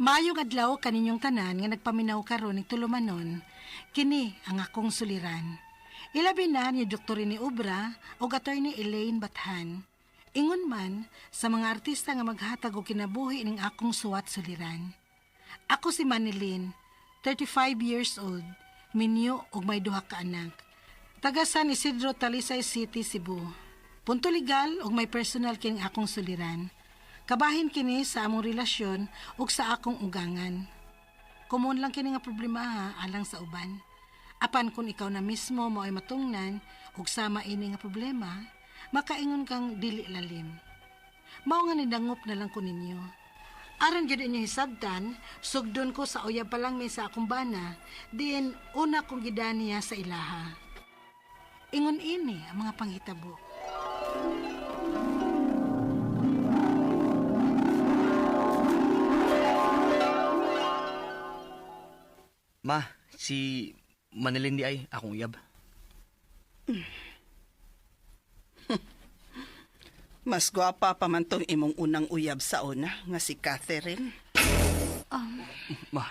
Mayong adlaw kaninyong tanan nga nagpaminaw karon ning tulumanon, kini ang akong suliran. Ilabi na ni Dr. ni Ubra o Attorney Elaine Bathan. Ingon man sa mga artista nga maghatag og kinabuhi ning akong suwat suliran. Ako si Manilin, 35 years old, minyo og may duha ka anak. Taga San Isidro, Talisay City, Cebu. Punto legal og may personal kining akong suliran. Kabahin kini sa among relasyon ug sa akong ugangan. Kumon lang kini nga problema ha, alang sa uban. Apan kung ikaw na mismo mo ay matungnan ug sama ini nga problema, makaingon kang dili lalim. Mao nga nidangop na lang ko ninyo. Aron gyud inyo hisabtan, sugdon ko sa uyab pa lang may sa akong bana, diin una kong gidaniya sa ilaha. Ingon ini ang mga panghitabo. Ma, si Manilin di ay akong uyab. Mas gwapa pa man tong imong unang uyab sa una, nga si Catherine. Ma,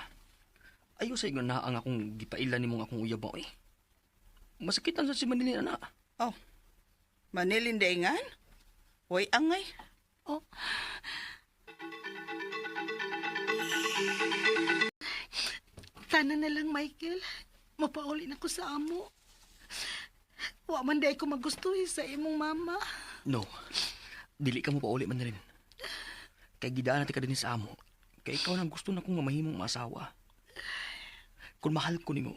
ayo sa inyo na ang akong gipailan nimong akong uyab mo eh. Masakitan sa si Manilin ana. Oh, manilindengan? Hoy, angay. Oh. Tana na lang, Michael. Mapauli na sa amo. Wa man day ko magustuhi sa imong mama. No, dili ka mo pa uli Manilin. Kay gidaan natin ka din sa amo. Kay ikaw nang gusto na kong mamahimong maasawa. Kung mahal ko nimo,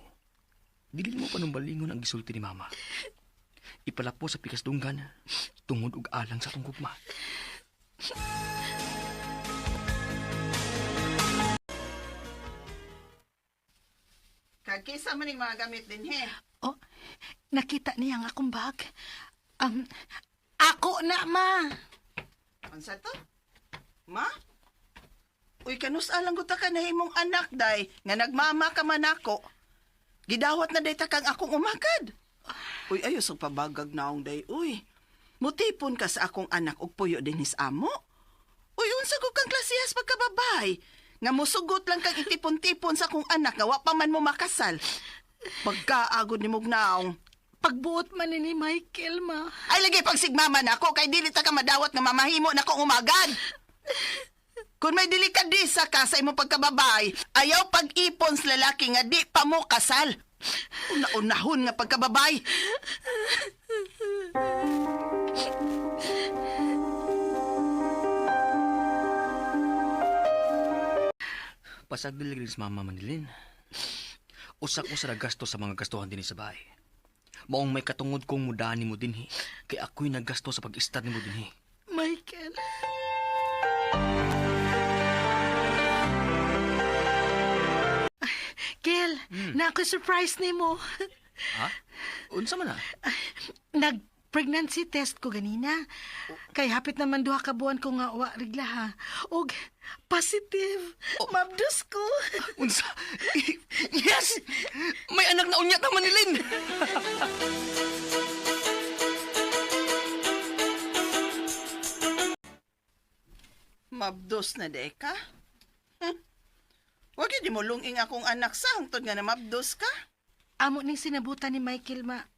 dili mo pa nung balingon ang gisulti ni mama. Ipalapo sa pikas dunggan, tungod ug alang sa atong gugma. Kagkisa man mga gamit din, he. Oh, nakita niya ang akong bag. Um, ako na, ma. Ansa to? Ma? Uy, kanus alang guta ka na himong anak, day, nga nagmama ka man ako. Gidawat na day ta kang akong umakad. Uy, ayos ang pabagag naong day, uy. Mutipon ka sa akong anak og puyo din his amo. Uy, unsa ko kang klasihas pagkababay. Nga musugot lang kang itipon-tipon sa akong anak nga wa pa man mo makasal. Pagkaagod ni mong naong. Pagbuot man ni Michael, ma. Ay, lagi pag sigmaman ako, kay dili ta ka madawat nga mamahimo na kong umagad. Kung may delikadisa ka sa imong pagkababay, ayaw pag-ipon sa lalaki nga di pa mo kasal. Una-unahon nga pagkababay. Pasag dili rin sa mama Manilin. Usak ko sa gasto sa mga gastuhan din sa bahay. Maong may katungod kong mudani mo dinhi, kay ako'y naggasto sa pag-istad ni mo dinhi. Michael. Kel, na ako surprise ni mo. Ha? Unsa man na? Nag-pregnancy test ko ganina. Kay hapit naman duha ka buwan ko nga wa rigla ha. Og positive. Mabdus ko. Unsa? yes! May anak na unya na Manilin! Mabdos na de ka? Hm. Wag di mo lunging akong anak sa hangtod nga na mabdos ka. Amo ning sinabutan ni Michael ma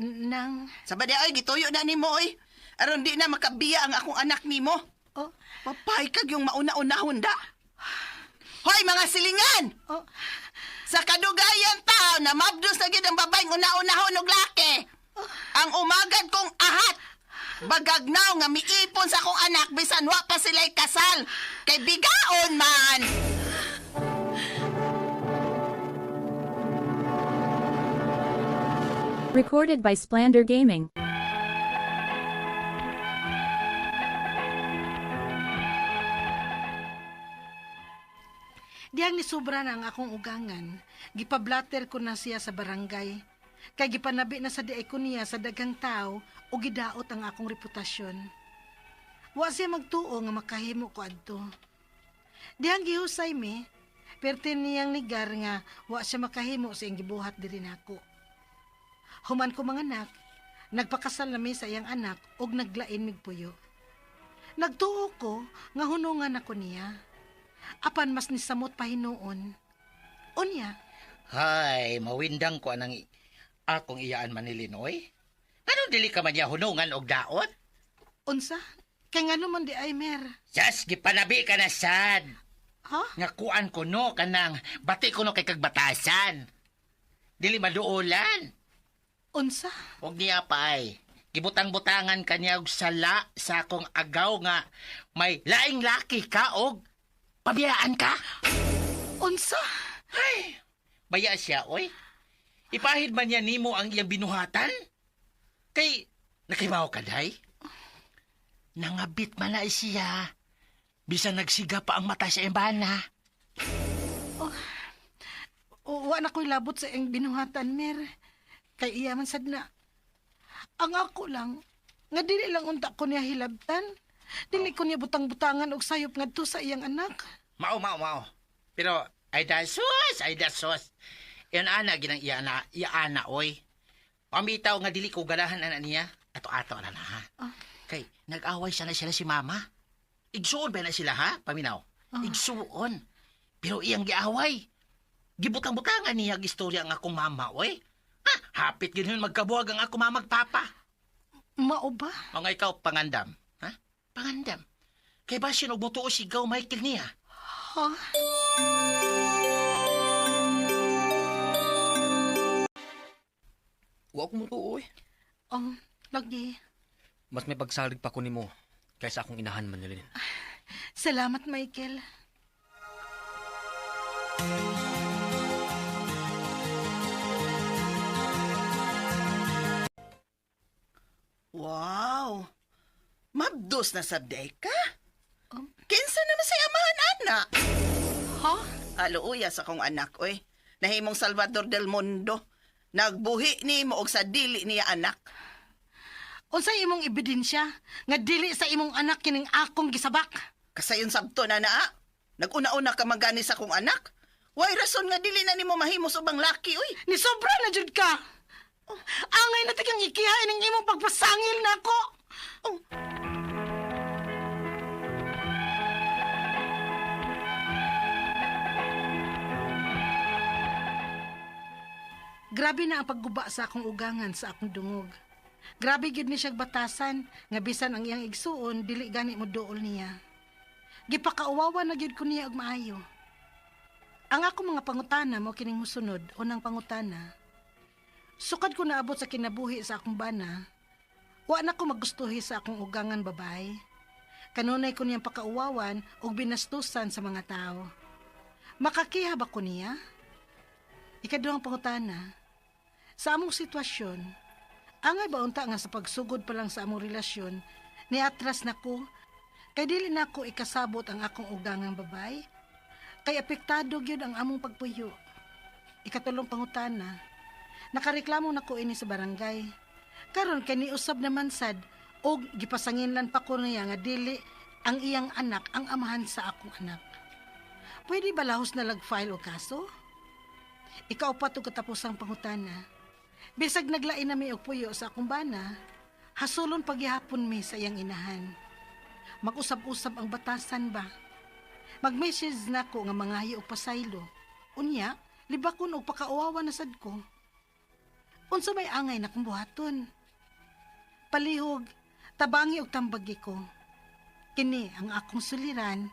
nang Sabadi ay gituyo na nimo oy. Aron di na makabiya ang akong anak nimo. oh Papay kag yung mauna-unahon da. Hoy mga silingan! oh Sa kadugayan tao na mabdos na gid ang babaeng una-unahon og laki. Ang umagad kong ahat. Bagagnaw nga miipon sa akong anak bisan wa pa sila'y kasal. Kay bigaon man. Recorded by Splander Gaming. Diyang ni sobra na ang akong ugangan. Gipablatter ko na siya sa barangay. Kay gipanabi na sa diay ko niya sa dagang tao o gidaot ang akong reputasyon. Wa siya magtuo nga makahimo ko adto. Diyang gihusay mi, pertin niyang nigar nga wa siya makahimo sa iyang gibuhat diri nako. Human ko mga anak, nagpakasal na mi sa iyang anak og naglain mig puyo. Nagtuo ko nga hunungan ako niya. Apan mas nisamot pa hinuon. Unya, Hay, mawindang ko anang akong iyaan manilinoy. Ano dili ka man niya hunungan og daot? unsa? Kay nga naman di ay mer. Jas, gipanabi ka na sad. Ha? Nga kuan ko no, kanang bati ko no kay kagbatasan. Dili maduolan. Unsa? Og niya pa ay. Gibutang-butangan kanya og sala sa akong agaw nga may laing laki ka og pabiyaan ka. Unsa? Baya siya, oy. Ipahid man niya nimo ang iyang binuhatan? Kay, nakibaw ka, day? Nangabit man na siya. Bisa nagsiga pa ang mata sa embana. O, wa na ko'y labot sa iyang binuhatan, mer. Kay iya man sad na. Ang ako lang, nga dili lang unta ko niya hilabtan. Dili ko niya butang-butangan og sayop ngadto sa iyang anak. Mao, mao, mao. Pero, ay dasos, ay dasos. Yan ana, ginang iya ana, iya ana, oy. Pamitaw nga dili ko ganahan ana niya. Ato-ato na na, ha? Ah. Kay, nag-away sana sila si mama. Igsuon ba na sila, ha? Paminaw. Igsuon. Pero iyang giaway. Gibutang-butangan niya ang istorya ang akong mama, oy. Ha? Hapit ganoon magkabuhag ang akong mama magpapa. Mao ba? O nga ikaw, pangandam. Ha? Pangandam. Kay ba siya nagbutuo sigaw Michael niya? Ha? Wa ko mo tuoy. Ang lagi. Mas may pagsalig pa ko nimo kaysa akong inahan Manilin. Salamat, Michael. Wow! Mabdos na sabday ka? Um, Kinsa naman sa amahan, anak? Ha? Aluuya sa kong anak, oy. Nahimong Salvador del Mundo. Nagbuhi ni mo og sa dili niya anak. Unsay imong ebidensya nga dili sa imong anak kining akong gisabak? Kasayon sabto na naa. Nag-una-una ka magani sa kong anak. Way rason nga dili na nimo mahimos ubang laki, oy. Ni sobra na jud ka. Angay na tigang ikihain ng imong pagpasangil nako. Oh. Grabe na ang pagguba sa akong ugangan sa akong dungog. Grabe gid ni siya batasan nga bisan ang iyang igsuon dili gani mo duol niya. Gipakauwawa na gyud ko niya og maayo. Ang ako mga pangutana mo kining musunod unang pangutana. Sukad ko naabot sa kinabuhi sa akong bana, wa na ko magustuhi sa akong ugangan babae. Kanunay ko niyang pakauwawan og binastusan sa mga tao. Makakiha ba ko niya? Ikaduhang pangutana, sa among sitwasyon, angay ba unta nga sa pagsugod pa lang sa among relasyon, ni atras na ko, kay dili na ko ikasabot ang akong ugangang babay, kay apektado gyud ang among pagpuyo. Ikatulong pangutana, nakareklamo na ko ini sa barangay. Karon kay niusab naman sad og gipasanginlan pa ko niya nga dili ang iyang anak ang amahan sa akong anak. Pwede ba lahos na lag-file o kaso? Ikaw pa to katapos ang pangutana. Bisag naglain na og puyo sa akong bana, hasulon pagyapon mi sa iyang inahan. Mag-usab-usab ang batasan ba? Mag-message na ko nga mangayo og pasaylo. Unya, libakon og pakauwawa na sad ko. Unsa may angay na kong? Palihog, tabangi og tambagi ko. Kini ang akong suliran,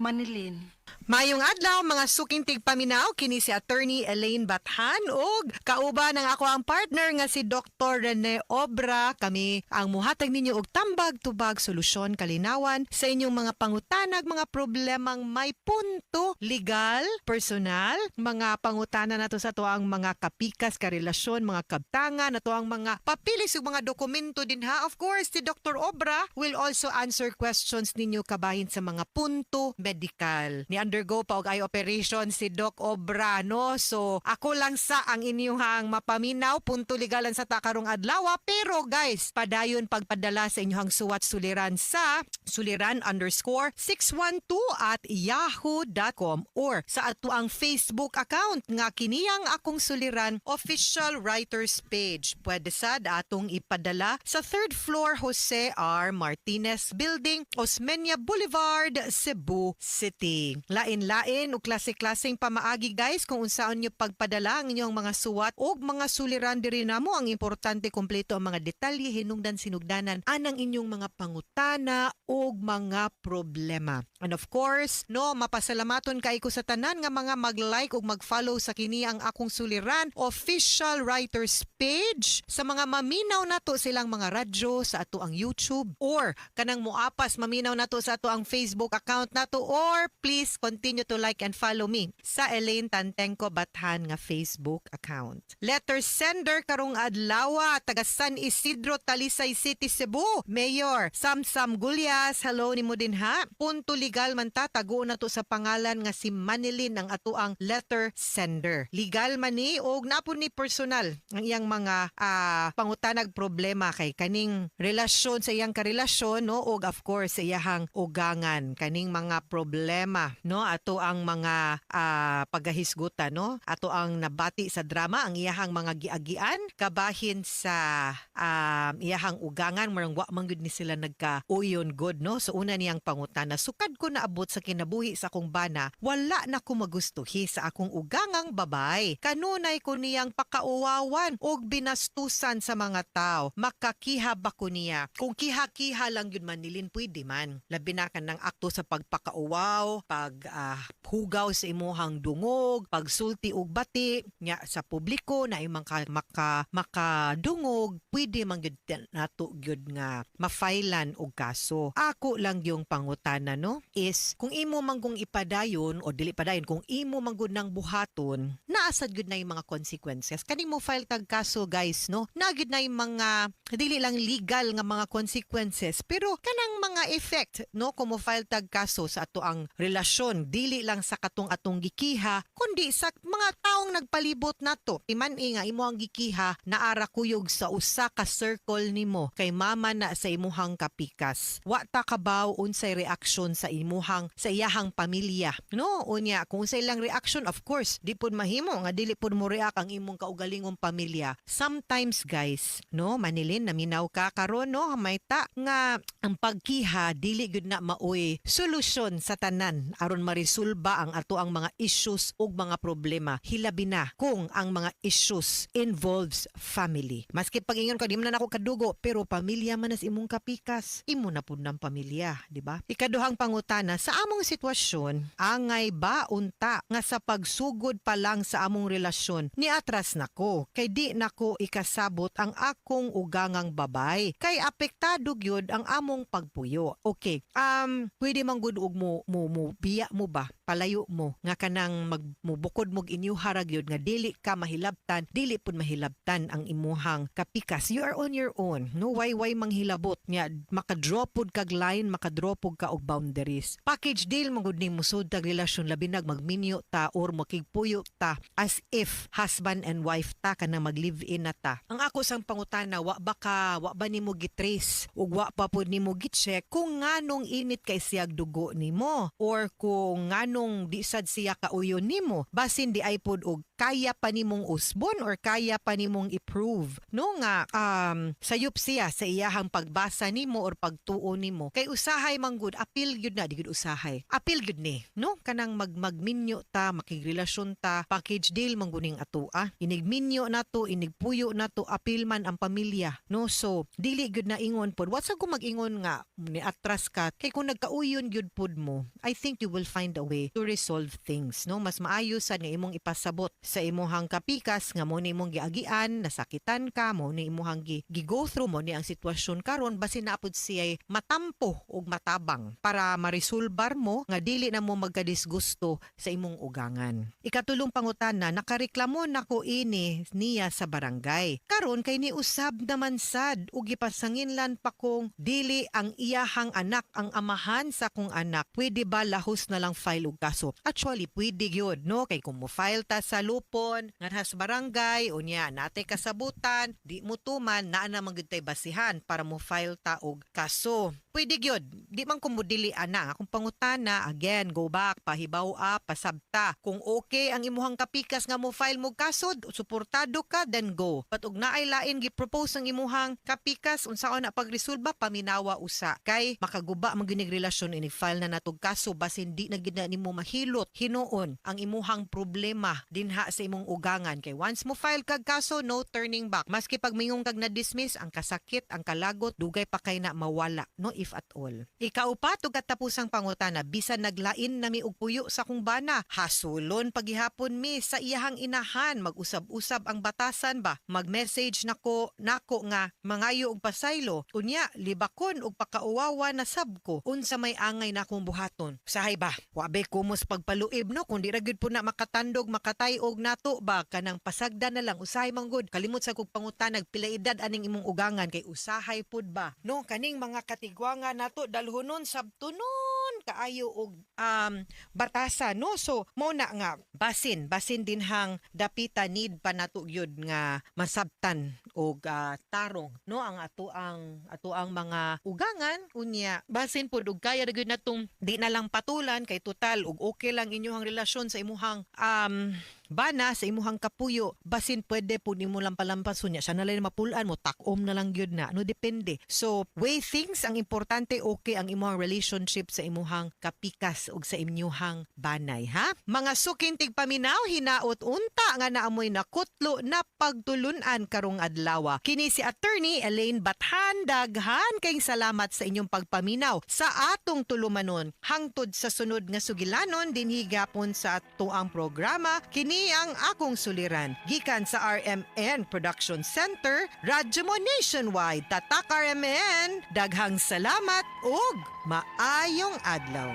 Manilin. Mayong adlaw mga suking tigpaminaw kini si attorney Elaine Bathan ug kauban ng ako ang partner nga si Dr. Rene Obra kami ang muhatag ninyo og tambag tubag solusyon kalinawan sa inyong mga pangutanag mga problemang may punto legal, personal, mga pangutana nato sa to ang mga kapikas ka relasyon, mga kabtangan nato ang mga papilis ug mga dokumento din ha. Of course, si Dr. Obra will also answer questions ninyo kabahin sa mga punto medical. Ni undergo pa og eye operation si Doc Obra no. So ako lang sa ang inyong mapaminaw punto legalan sa takarong adlaw pero guys padayon pagpadala sa inyong suwat suliran sa suliran underscore 612 at yahoo.com or sa ato ang Facebook account nga kiniyang akong suliran official writers page. Pwede sad atong ipadala sa third floor Jose R. Martinez Building, Osmeña Boulevard, Cebu City. Lain-lain o klase-klaseng pamaagi guys kung unsaon nyo pagpadala ang inyong mga suwat o mga suliran diri namo ang importante kompleto ang mga detalye hinungdan sinugdanan anang inyong mga pangutana o mga problema. And of course, no, mapasalamaton kay ko sa tanan nga mga mag-like ug mag-follow sa kini ang akong suliran official writers page sa mga maminaw nato silang mga radyo sa ato ang YouTube or kanang muapas maminaw nato sa ato ang Facebook account nato or please continue to like and follow me sa Elaine Tantenko Bathan nga Facebook account. Letter sender karong adlaw taga San Isidro Talisay City Cebu. Mayor Samsam Gulyas, hello ni mo din ha. Punto legal man ta tago na to sa pangalan nga si Manilin ang ato ang letter sender. Legal man ni og napon ni personal ang iyang mga ah, pangutanag problema kay kaning relasyon sa iyang karelasyon no og of course sa iyahang ugangan kaning mga problema no? Ato ang mga ah, pagahisgutan no? Ato ang nabati sa drama ang iyahang mga giagian. Kabahin sa ah, iyahang ugangan marang wa man ni sila nagka uyon good no? So una niyang pangutana sukad ko naabot sa kinabuhi sa akong bana wala na ko magustuhi sa akong ugangang babay. Kanunay ko niyang pakauwawan og binastusan sa mga tao. Makakiha ba ko niya? Kung kiha-kiha lang yun manilin pwede man. Labi na ka ng akto sa pagpakauwaw pag ah, hugaw sa imuhang dungog pagsulti og bati nya sa publiko na imang ka, maka makadungog pwede man gyud nato gyud nga mafailan og kaso. Ako lang yung pangutana no? Is kung imo man kung ipadayon o dili padayon kung imo man gud nang buhaton naasad gyud na yung mga consequences. Kaning mo file tag kaso guys no? Na gyud na yung mga dili lang legal nga mga consequences pero kanang mga effect no? Kung mo file tag kaso sa ato ang relasyon dili lang sa katong atong gikiha kundi sa mga taong nagpalibot nato iman nga imo ang gikiha naara kuyog sa usa ka circle nimo kay mama na sa imuhang kapikas. Wa ta kabaw unsay reaksyon sa imuhang sa iyahang pamilya. No unya kung sa ilang reaction of course di pud mahimo nga dili pud mo react ang imong kaugalingong pamilya. Sometimes guys no manilin naminaw ka karon no may ta nga ang pagkiha dili gyud na maoy solusyon sa tanan aron marisulba ang ato ang mga issues ug mga problema. Hilabi na kung ang mga issues involves family. Maski pag ingon ka di man na ako kadugo pero pamilya man as imong kapikas. Imo na pud ng pamilya di ba? Ikaduhang pangutana sa among sitwasyon angay ba unta nga sa pagsugod pa lang sa among relasyon ni atras nako. Kay di nako ikasabot ang akong ugangang babay. Kay apektado gyud ang among pagpuyo. Okay um pwede man gud og mo mo, mo biya mo ba palayo mo nga kanang mag mubukod mog inyo harag yun nga dili ka mahilabtan dili pud mahilabtan ang imuhang kapikas. You are on your own. No why why manghilabot nga makadraw pud kag line makadraw pud ka og boundaries? Package deal mo gud nimo sud tag relasyon labi nag magminyo ta or makigpuyo ta as if husband and wife ta kanang mag live in na ta. Ang ako sang pangutana wa ba wa ba nimo gitrace? Ug wa pa pud nimo gi-check kung nganong init kay siyag dugo nimo? Or kung nganong di sad siya kauyon nimo basin di ay pod og kaya pa nimong usbon or kaya pa nimong i-prove no nga um sayop siya sa iyahang pagbasa nimo or pagtuo nimo. Kay usahay man gud apil gyud na di gyud usahay. Apil gyud ni no? Kanang mag magminyo ta makigrelasyon ta package deal man guning ato ah inigminyo nato inigpuyo nato apil man ang pamilya no? So dili gyud na ingon pod what's ko mag-ingon nga ni atras ka. Kay kung nagkauyon gyud pod mo I think you will find a way to resolve things no? Mas maayo sad nga imong ipasabot sa imuhang kapikas nga mo ni imong giagian nasakitan ka mo ni imuhang gi, gi-go through mo ni ang sitwasyon karon basin na pud siya matampo ug matabang para marisulbar mo nga dili na mo magkadisgusto sa imong ugangan. Ikatulong pangutana nakareklamo nako ini niya sa barangay. Karon kay ni usab naman sad ug gipasanginlan pa kong dili ang iyahang anak ang amahan sa kong anak. Pwede ba lahos na lang file og kaso actually pwede gyud no? Kay kung mo file ta sa lupon ngadha sa barangay unya natay kasabutan di mo tuman naa na man gyud tay basihan para mo file ta og kaso pwede gyud. Di man ko mudili ana akong pangutana again go back pahibaw up pasabta. Kung okay ang imuhang kapikas nga mo file mo kasod, suportado ka then go. But ug naay lain gi-propose ang imuhang kapikas unsaon na pagresolba paminawa usa kay makaguba man gyud relasyon ini file na natog kaso basin di na gid nimo mahilot hinuon ang imuhang problema dinha sa imong ugangan kay once mo file kag kaso no turning back maski pag mingong kag na dismiss ang kasakit ang kalagot dugay pa kay na mawala no if at all. Ikaupat ug katapusang pangutana bisan naglain na mi og puyo sa kong bana hasulon paghihapon mi sa iyahang inahan. Mag-usab-usab ang batasan ba? Mag-message nako nako nga mangayo og pasaylo. Unya libakon og pakauwawa na sabko. Unsa may angay na akong buhaton? Sahay ba? Wabe kumos pagpaluib no? Kundi ra gyud po na makatandog makatayog nato ba? Kanang pasagda na lang usahay manggod kalimot sa kog pangutanag pila edad aning imong ugangan kay usahay pud ba? No kaning mga katigwanga nato dalhonon sabtunon kaayo og um batasa no? So mo na nga basin basin din hang dapita need pa nato gyud nga masabtan og ah, tarong no? Ang ato ang ato ang mga ugangan unya basin pud og kaya gyud natong di na lang patulan kay total og okay lang inyong relasyon sa imuhang um bana sa imuhang kapuyo. Basin pwede po nimo lang palampason niya siya na lang mapulaan mo. Takom na lang gyud na. No depende. So way things ang importante okay ang imuhang relationship sa imuhang kapikas ug sa imuhang banay ha? Mga sukintig paminaw hinaot unta nga naamoy nakutlo na pagtulunan karong adlaw kini si attorney Elaine Bathan daghan kayong salamat sa inyong pagpaminaw sa atong tulumanon. Hangtod sa sunod nga sugilanon dinhi gapon sa ato ang programa kini ang akong suliran. Gikan sa RMN Production Center Radyo mo Nationwide Tatak RMN daghang salamat ug maayong adlaw.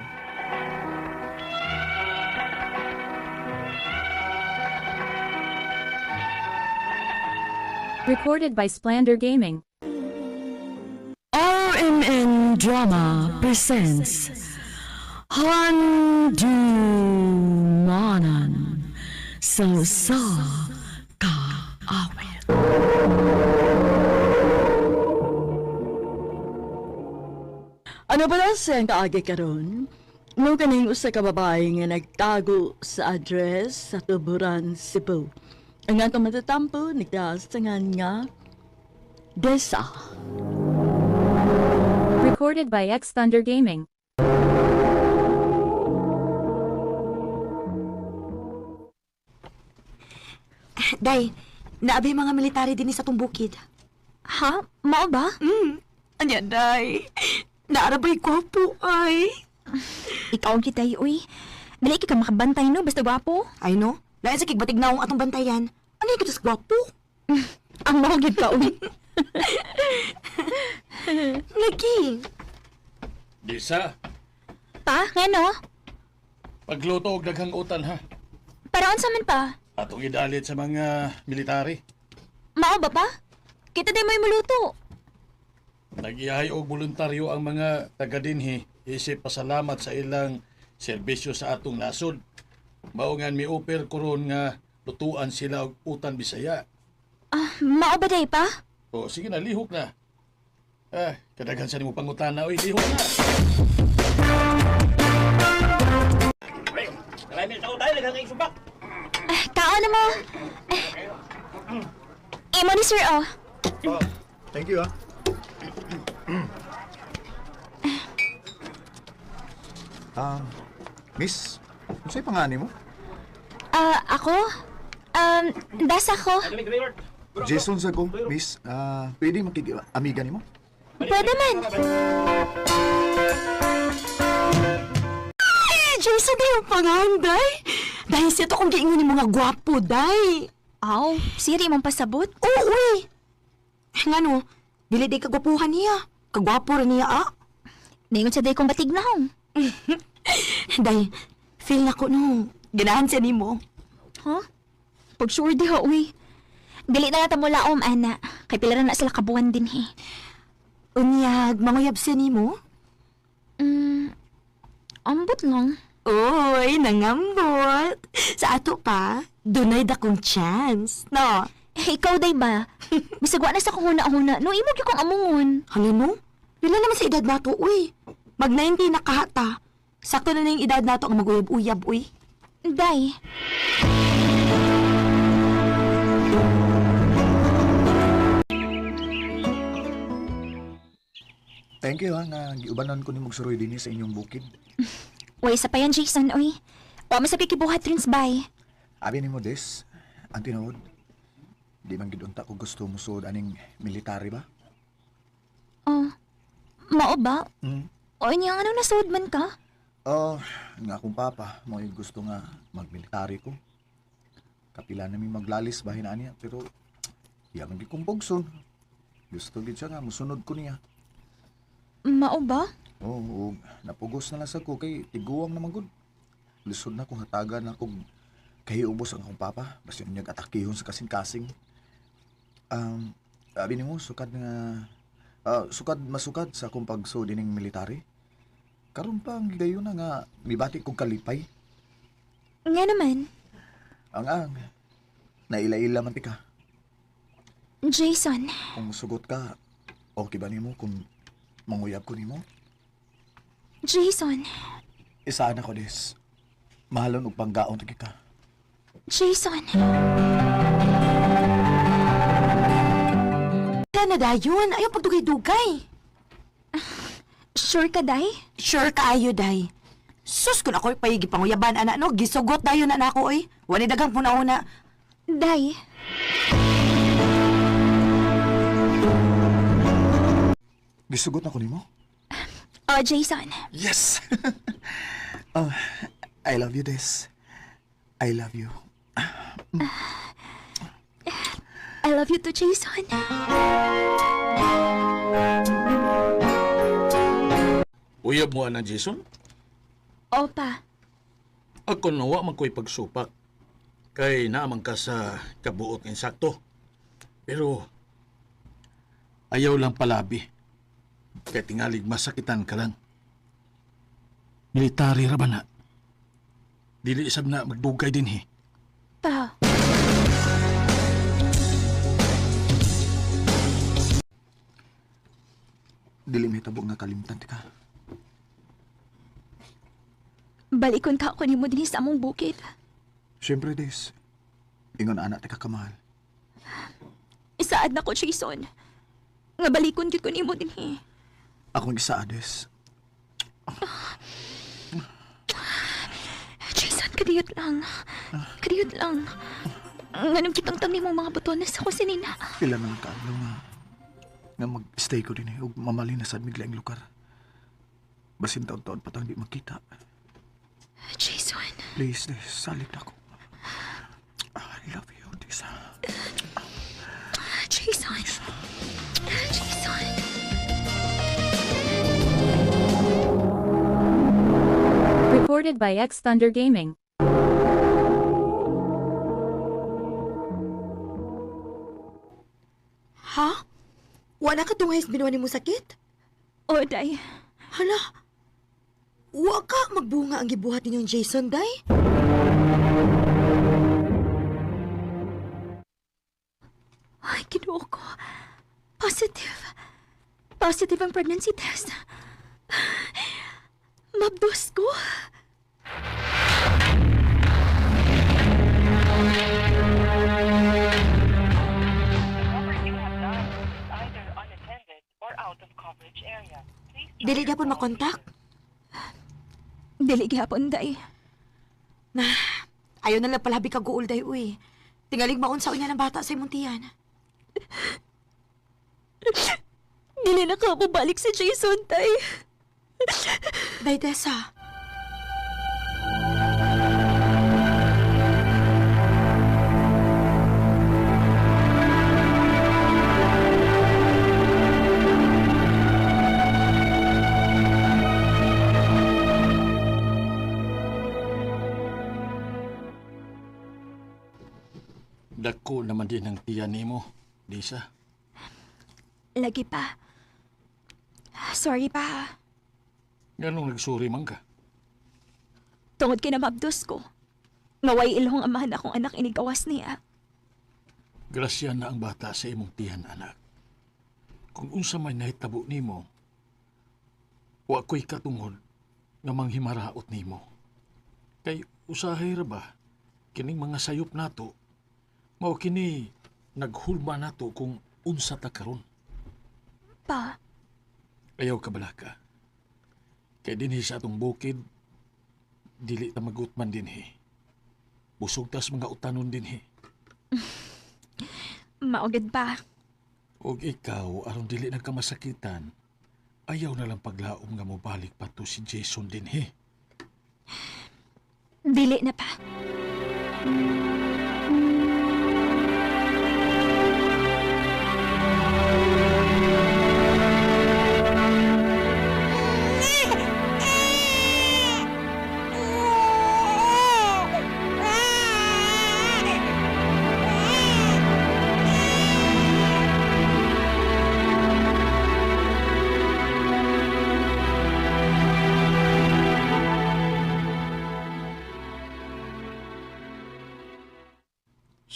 Recorded by Splander Gaming. RMN Drama presents Handumanan So Sa Ka Awit Ano ba na siyang kaagi karon? No kaning usa ka babae nga nagtago sa address sa Tuburan, Cebu. Ang atong matatampo ni kastangan nga Desa. Recorded by X Thunder Gaming. Day, naabi mga military din sa tong bukid. Ha? Mao ba? Mm, anya, day. Naarabay gwapo, ay. Ikaw ang kitay, uy. Dali ka makabantay no, basta gwapo. Ay, no? Dahil sa kigbatig na akong atong bantayan. Ano yung kitas gwapo? Ang mahagid ka, uy. Lagi. Disa, Pa, nga no? pagluto og daghang utan ha. Paraon sa man pa. Atong idalit sa mga military. Mao ba pa? Kita din yung maluto. Nagiyahay og voluntaryo ang mga taga dinhi isip pasalamat sa ilang serbisyo sa atong nasod. Mao nga mi-offer kuron nga lutuan sila og utan Bisaya. Ah, mao ba day pa? O sige na lihok na. Ah, kadaghan sa nimo pangutana oy lihok na. Eh, kaon na mo. Eh, imo ni sir, oh. Thank you, ah. Ah, miss, ano sa'yo pangani mo? Ah, ako? Um, das ako. Jason Zago, miss, ah, pwede makikamiga ni mo? Pwede man. Eh, Jason, day ang panganday. Dahil siya to kung giingon ni mga gwapo, day. Aw, siri mong pasabot. Oo, uy. Nga no, dili day kagwapuhan niya. Kagwapo rin niya, ah. Ningon sa day kong batig na hong. Day, feel na ko no. Ganahan siya ni mo. Huh? Pag sure di ha, uy. Dili na nata mula om, ana. Kay pila na sila kabuan din, he. Unyag, manguyab siya ni mo? Mm, ambot lang. Oy, nangambot. Sa ato pa, dunay dakong chance. No? Eh, ikaw day ba? Bisag wa na sa kahuna-huna. No, imo gyud kong amungon. Hala no? Pila naman sa edad nato, uy. Mag-90 na kahata. Sakto na na yung edad nato ang mag-uyab-uyab, uy. Day, Thank you ha, nga giubanan ko ni Magsuroy din sa inyong bukid. way sa pa yan, Jason, oy. Wa masabi kibuhat rin bay. Abi ni mo des, ang tinuod. Di man gid unta ko gusto mo suod aning military ba? Oh, mao ba? Hmm. O niya, ano nasud man ka? Oh, nga akong papa, mo gusto nga magmilitary ko. Kapila na mi maglalis bahin niya, pero iya man bugson. Gusto gid siya nga musunod ko niya. Mao ba? Oo, oh, napugos na lang sa ko kay tiguang naman gud. Lisod na kung hatagan na kung kahiubos ang akong papa. Basta yun atakihon sa kasing-kasing. Um, sabi ni mo, sukad nga... ah, sukad masukad sa akong pagsudi ng military. Karon pa ang gayon na nga mibati kong kalipay. Nga naman, Ang ang naila-ila man ka. Jason, Kung sugot ka, okay ba nimo kung manguyab ko nimo? Jason, Isaan ako des. Mahalon og panggaon ti ka. Jason. Wala na dayon. Ayaw pagdugay-dugay. Sure ka, Day? Sure ka ayo, day. Sus, kung ako'y payigi panguyaban, anak, no? Gisugot dayon na nako, oy. Wala dagang puna-una. Day, Gisugot na ko nimo? Oh, Jason. Yes! oh, I love you, Des. I love you. I love you too, Jason. Uyab mo na Jason? Opa, Ako nawa man ko'y pagsupak. Kay naamang ka sa kabuot ng sakto. Pero, ayaw lang palabi. Kaya tingalig masakitan ka lang. Military ra ba na? Dili isab na magdugay din he. pa. Dili may tabog nga kalimtan ka. Balikon ka ako ni mo din sa among bukid. Siyempre, Des. Ingon anak ka kamahal. Isaad na ko, Jason. Nga balikon gyud ko ni mo din eh. Akong isa, Des. Jason, kadiyot lang. Kadiyot lang. Nganong kitang tami mo mga butones sa kusinina. Pila man ka, ano nga. Nga mag-stay ko din eh. Ug mamalin na sa miglaing lugar. Basin taon-taon patang di magkita. Jason. Please, Des. Salit ako. I love you, Recorded by X Thunder Gaming. Ha? Wala ka tungay binuha ni mo sakit? O, day. Hala, wa ka magbunga ang gibuhat ninyong Jason, day? Ay, kinuha ko. Positive. Positive ang pregnancy test. Mabdos ko. Dili na po makontak? Dili gihapon, day. Ayaw na lang palabi ka guul, day, uy. Tingalig maon sa unya ng bata sa imong tiyan. Dili na ka balik si Jason, day. Day, Tessa. Din ang tiyan nimo, Lisa. Lagi pa. Sorry pa. Ganong nagsuri man ka. Tungod kina mabdos ko. Ngaway ilong amahan akong anak inigawas niya. Grasya na ang bata sa imong tiyan, anak. Kung unsa may nahitabo nimo, wa ko'y katungod nga manghimaraot nimo. Kay usahay ra ba, kining mga sayop nato, mao kini naghulma nato kung unsa ta karon. Pa, Ayaw ka balaka. Kay dinhi sa atong bukid, dili ta magutman dinhi. Busog tas mga utanon dinhi. maugad pa. Og ikaw, aron dili na ka masakitan, ayaw na lang paglaom nga mo balik pa to si Jason dinhi. Dili na pa.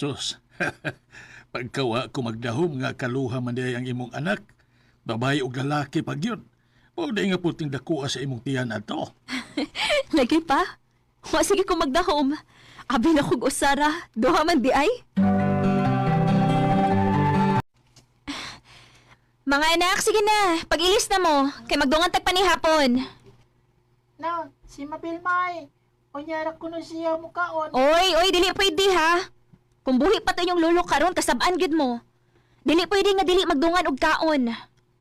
Sus, pagkawa ko magdahom nga kaluha man diay ang imong anak, babae ug lalaki pag yun. O di nga puting dakuha sa imong tiyan ato. Lagi pa? Wa sige ko magdahom. Abi na kog usara, duha man di ay. Mga anak, sige na. Pag-ilis na mo. Kay magdungan tag panihapon. Na, si Mapilmay. Unyara ko na siya mukaon. Oy, oy, dili pwede ha. Kung buhi pa to yung lulo karon kasabaan gid mo. Dili pwede nga dili magdungan og kaon.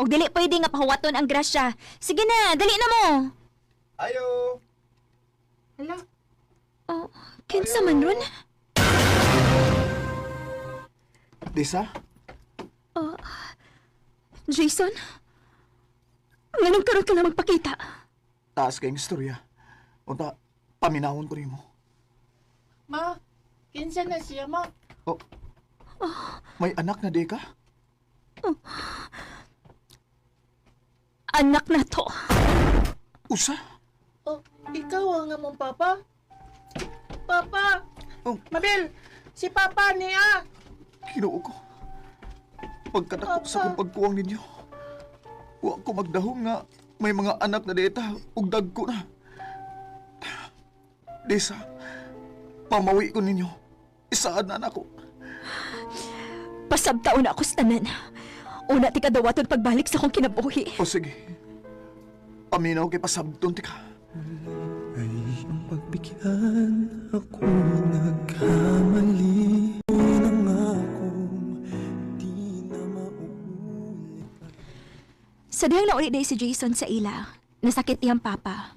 Og dili pwede nga pahuwaton ang grasya. Sige na, dali na mo. Ayo! Hala, Oh, kinsa man ron? Disa? Oh, Jason? Nganong karon ka na magpakita? Taas kayong istorya. Unta, paminawon ko nimo. ma, kinsa na siya, ma? Oh. May anak na di ka? Anak na to. Usa? Oh, ikaw ang among papa? Papa! Oh. Mabel, si Papa niya! Kinuo ko. Pagkadako sa kong pagkuwang ninyo. Wa ko magdahom nga may mga anak na deta ug dagko na. Desa, pamawi ko ninyo. Isaan na nako. Pasabtaon na ako sa tanan. Una ti kadawaton pagbalik sa akong kinabuhi. O sige. Paminaw kay pasabton tika. Sa dihang nauli day si Jason sa ila, nasakit iyang papa.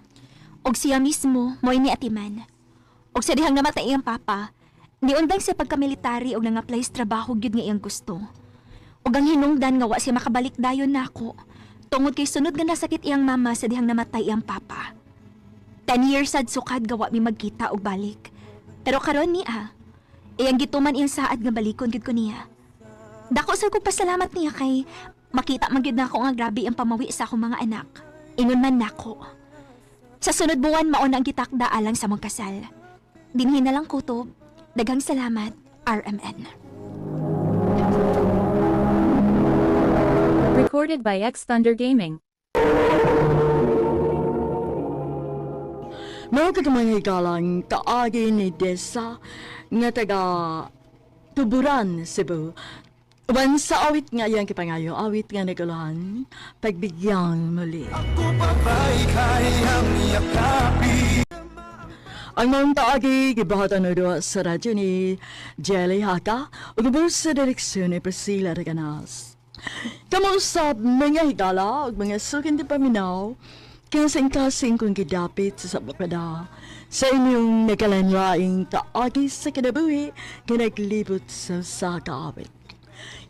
Og siya mismo, mo'y ni atiman. Og sa dihang namatay iyang papa, niundang siya pagkamilitary og nang-apply sa trabaho gyud nga iyang gusto. Og ang hinungdan nga wa siya makabalik dayon nako. Tungod kay sunod nga nasakit iyang mama sa dihang namatay iyang papa. Ten years sad sukad gawa mi magkita og balik. Pero karon niya, iyang gituman iyang saad nga balikon gid ko niya. Dako sa ko pasalamat niya kay makita man gyud nako nga grabe ang pamawi sa akong mga anak. Ingon man nako. Sa sunod buwan mao na ang gitakda alang sa mong kasal. Dinhi na lang kutob. Daghang salamat, RMN. Recorded by X Thunder Gaming. Mga kagamang galang kaagi ni Desa nga taga Tuburan, Cebu. Uban sa awit nga yang kipangayo, awit nga naguluhan, pagbigyang muli. Ang mga taagi, gibahatan na doon sa radyo ni Jelly Haka, o gabos sa direksyon ni Priscilla Reganas. Kamusap mga higala o mga sukin di paminaw, kasing-kasing kung gidapit sa sablakada sa inyong nagalanraing taagi sa kinabuhi nga naglibot sa sakawit.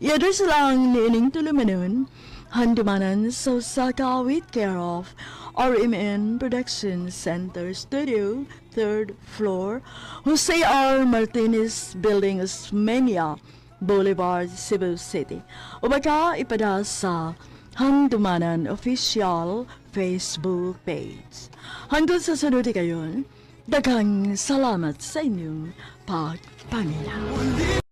I-address lang ni Ining Tulumanon, handumanan sa sakawit care of RMN Production Center Studio, 3rd floor, Jose R. Martinez Building, Osmeña, Boulevard, Cebu City. O baka ipada sa Handumanan Official Facebook page. Hanggang sa sunod kayon, daghang salamat sa inyong pagpamilya.